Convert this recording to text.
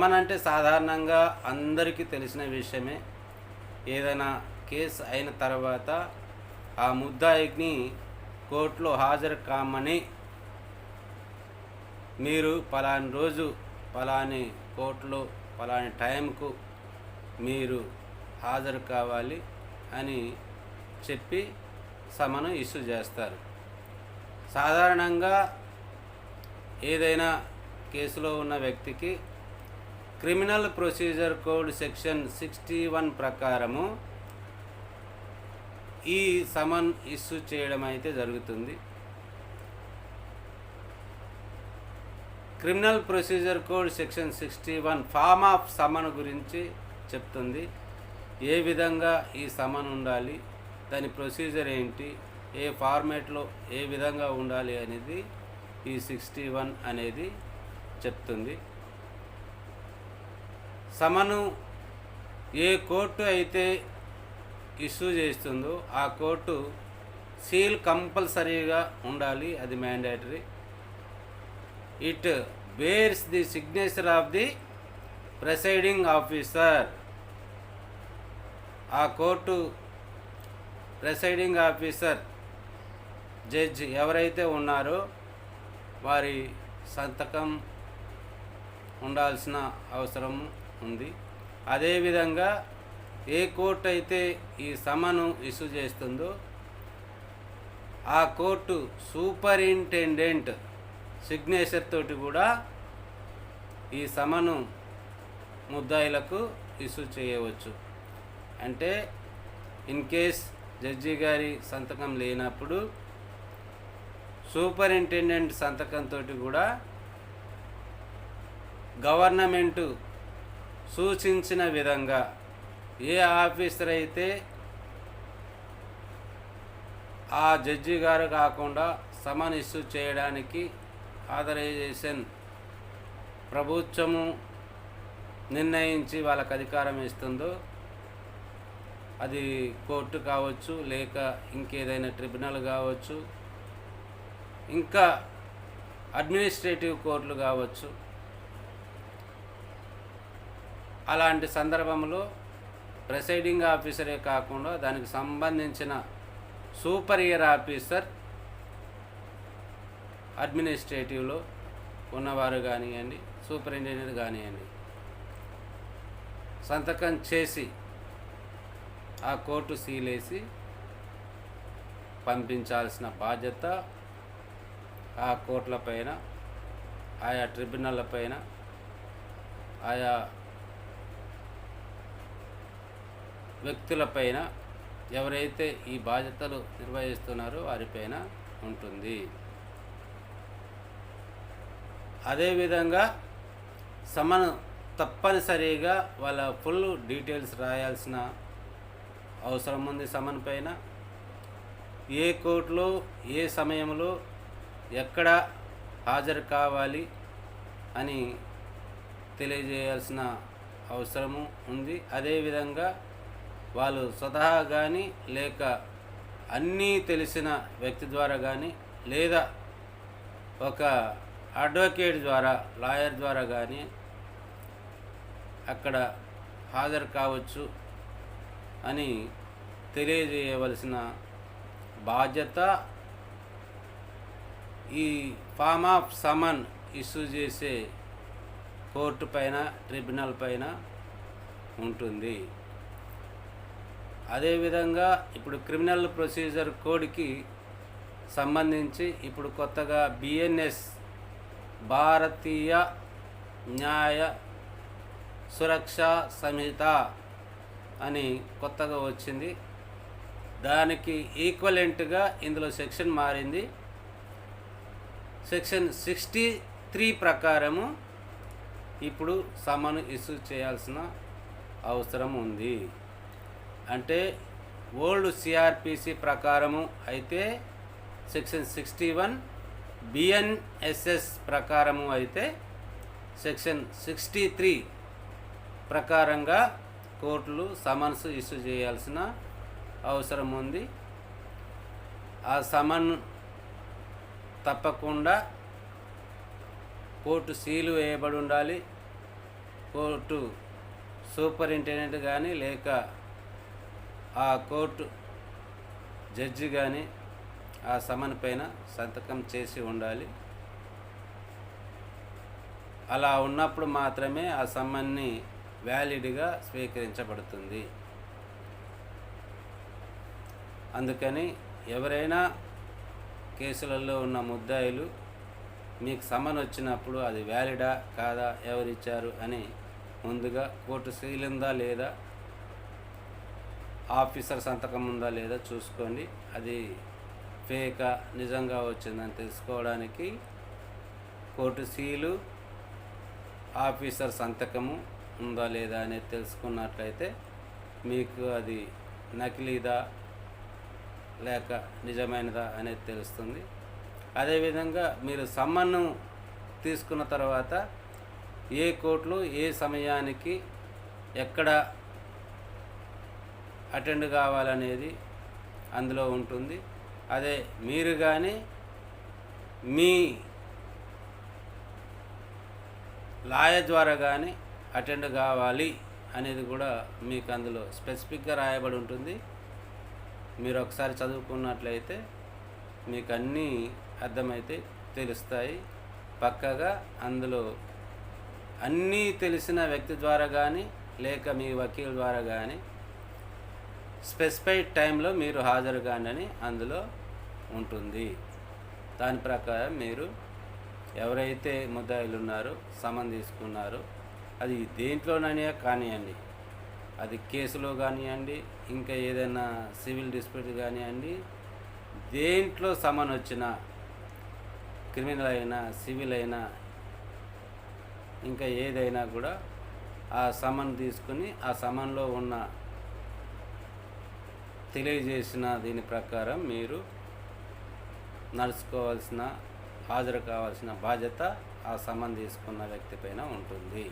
సమన్ అంటే సాధారణంగా అందరికీ తెలిసిన విషయమే. ఏదైనా కేసు అయిన తర్వాత ఆ ముద్దాయిని కోర్టులో హాజరు కామని మీరు పలాని రోజు పలాని కోర్టులో పలాని టైంకు మీరు హాజరు కావాలి అని చెప్పి సమను ఇష్యూ చేస్తారు. సాధారణంగా ఏదైనా కేసులో ఉన్న వ్యక్తికి criminal procedure code section sixty one ప్రకారము ఈ సమన్ ఇష్యూ చేయడం అయితే జరుగుతుంది. Criminal procedure code section sixty one form of summon గురించి చెప్తుంది. ఏ విధంగా ఈ సమన్ ఉండాలి దాని ప్రొసీజర్ ఏంటి ఏ ఫార్మేట్లో ఏ విధంగా ఉండాలి అనేది ఈ సిక్స్టీ వన్ అనేది చెప్తుంది. సమను ఏ కోర్టు అయితే ఇష్యూ చేస్తుందో ఆ కోర్టు సీల్ కంపల్సరీగా ఉండాలి అది mandatory. It bears the signature of the presiding officer. ఆ కోర్టు ప్రెసైడింగ్ ఆఫీసర్ జడ్జ్ ఎవరైతే ఉన్నారో వారి సంతకం ఉండాల్సిన అవసరం ఉంది. అదేవిధంగా ఏ కోర్టు అయితే ఈ సమను ఇష్యూ చేస్తుందో ఆ కోర్టు సూపరింటెండెంట్ సిగ్నేచర్ తోటి కూడా ఈ సమను ముద్దాయిలకు ఇష్యూ చేయవచ్చు. అంటే ఇన్ కేస్ జడ్జి గారి సంతకం లేనప్పుడు సూపరింటెండెంట్ సంతకంతో కూడా గవర్నమెంటు సూచించిన విధంగా ఏ ఆఫీసర్ అయితే ఆ జడ్జి గారు కాకుండా సమన్ ఇష్యూ చేయడానికి ఆథరైజేషన్ ప్రభుత్వము నిర్ణయించి వాళ్ళకు అధికారం ఇస్తుందో అది కోర్టు కావచ్చు లేక ఇంకేదైనా ట్రిబ్యునల్ కావచ్చు ఇంకా అడ్మినిస్ట్రేటివ్ కోర్టులు కావచ్చు అలాంటి సందర్భంలో ప్రెసైడింగ్ ఆఫీసరే కాకుండా దానికి సంబంధించిన సూపరియర్ ఆఫీసర్ అడ్మినిస్ట్రేటివ్లో ఉన్నవారు కానివ్వండి సూపరింటెండెంట్ కానివ్వండి సంతకం చేసి ఆ కోర్టు సీలేసి పంపించాల్సిన బాధ్యత ఆ కోర్టుల పైన ఆయా ట్రిబ్యునల్ల పైన ఆయా వ్యక్తులపైన ఎవరైతే ఈ బాధ్యతలు నిర్వహిస్తున్నారో వారిపైన ఉంటుంది. అదేవిధంగా సమన్ తప్పనిసరిగా వాళ్ళ ఫుల్ డీటెయిల్స్ రాయాల్సిన అవసరం ఉంది సమన్ పైన. ఏ కోర్టులో ఏ సమయంలో ఎక్కడ హాజరు కావాలి అని తెలియజేయాల్సిన అవసరము ఉంది. అదేవిధంగా వాళ్ళు స్వతహా కానీ లేక అన్నీ తెలిసిన వ్యక్తి ద్వారా కానీ లేదా ఒక అడ్వకేట్ ద్వారా లాయర్ ద్వారా కానీ అక్కడ హాజరు కావచ్చు అని తెలియజేయవలసిన బాధ్యత ఈ ఫామ్ ఆఫ్ సమన్ ఇష్యూ చేసే కోర్టు పైన ట్రిబ్యునల్ పైన ఉంటుంది. అదేవిధంగా ఇప్పుడు క్రిమినల్ ప్రొసీజర్ కోడ్కి సంబంధించి ఇప్పుడు కొత్తగా బిఎన్ఎస్ భారతీయ న్యాయ సురక్ష సంహిత అని కొత్తగా వచ్చింది. దానికి ఈక్వలెంట్గా ఇందులో సెక్షన్ మారింది. సెక్షన్ సిక్స్టీ త్రీ ప్రకారము ఇప్పుడు సమను ఇష్యూ చేయాల్సిన అవసరం ఉంది. అంటే ఓల్డ్ సిఆర్పిసి ప్రకారము అయితే సెక్షన్ సిక్స్టీ వన్ బిఎన్ఎస్ఎస్ ప్రకారము అయితే సెక్షన్ సిక్స్టీ త్రీ ప్రకారంగా కోర్టులు సమన్స్ ఇష్యూ చేయాల్సిన అవసరం ఉంది. ఆ సమన్ తప్పకుండా కోర్టు సీలు వేయబడి ఉండాలి. కోర్టు సూపరింటెండెంట్ కానీ లేక ఆ కోర్టు జడ్జి కానీ ఆ సమన్ పైన సంతకం చేసి ఉండాలి. అలా ఉన్నప్పుడు మాత్రమే ఆ సమ్మన్ని వ్యాలిడ్గా స్వీకరించబడుతుంది. అందుకని ఎవరైనా కేసులలో ఉన్న ముద్దాయిలు మీకు సమన్ వచ్చినప్పుడు అది వ్యాలిడా కాదా ఎవరిచ్చారు అని ముందుగా కోర్టు శీలిందా లేదా ఆఫీసర్ సంతకం ఉందా లేదా చూసుకోండి. అది ఫేక నిజంగా వచ్చిందని తెలుసుకోవడానికి కోర్టు సీలు ఆఫీసర్ సంతకము ఉందా లేదా అనేది తెలుసుకున్నట్లయితే మీకు అది నకిలీదా లేక నిజమైనదా అనేది తెలుస్తుంది. అదేవిధంగా మీరు సమ్మన్ను తీసుకున్న తర్వాత ఏ కోర్టులో ఏ సమయానికి ఎక్కడ అటెండ్ కావాలనేది అందులో ఉంటుంది. అదే మీరు కానీ మీ లాయర్ ద్వారా కానీ అటెండ్ కావాలి అనేది కూడా మీకు అందులో స్పెసిఫిక్గా రాయబడి ఉంటుంది. మీరు ఒకసారి చదువుకున్నట్లయితే మీకు అన్నీ అర్థమైతే తెలుస్తాయి. పక్కగా అందులో అన్నీ తెలిసిన వ్యక్తి ద్వారా కానీ లేక మీ వకీల్ ద్వారా కానీ స్పెసిఫైడ్ టైంలో మీరు హాజరు కానని అందులో ఉంటుంది. దాని ప్రకారం మీరు ఎవరైతే ముద్దాయిలు ఉన్నారో సమన్ తీసుకున్నారో అది దేంట్లోనైనా కానివ్వండి అది కేసులో కానివ్వండి ఇంకా ఏదైనా సివిల్ డిస్ప్యూట్ కానివ్వండి దేంట్లో సమన్ వచ్చినా క్రిమినల్ అయినా సివిల్ అయినా ఇంకా ఏదైనా కూడా ఆ సమన్ తీసుకుని ఆ సమన్లో ఉన్న తెలియజేసిన దీని ప్రకారం మీరు నడుచుకోవాల్సిన హాజరు కావాల్సిన బాధ్యత ఆ సమన్ తీసుకున్న వ్యక్తి పైన ఉంటుంది.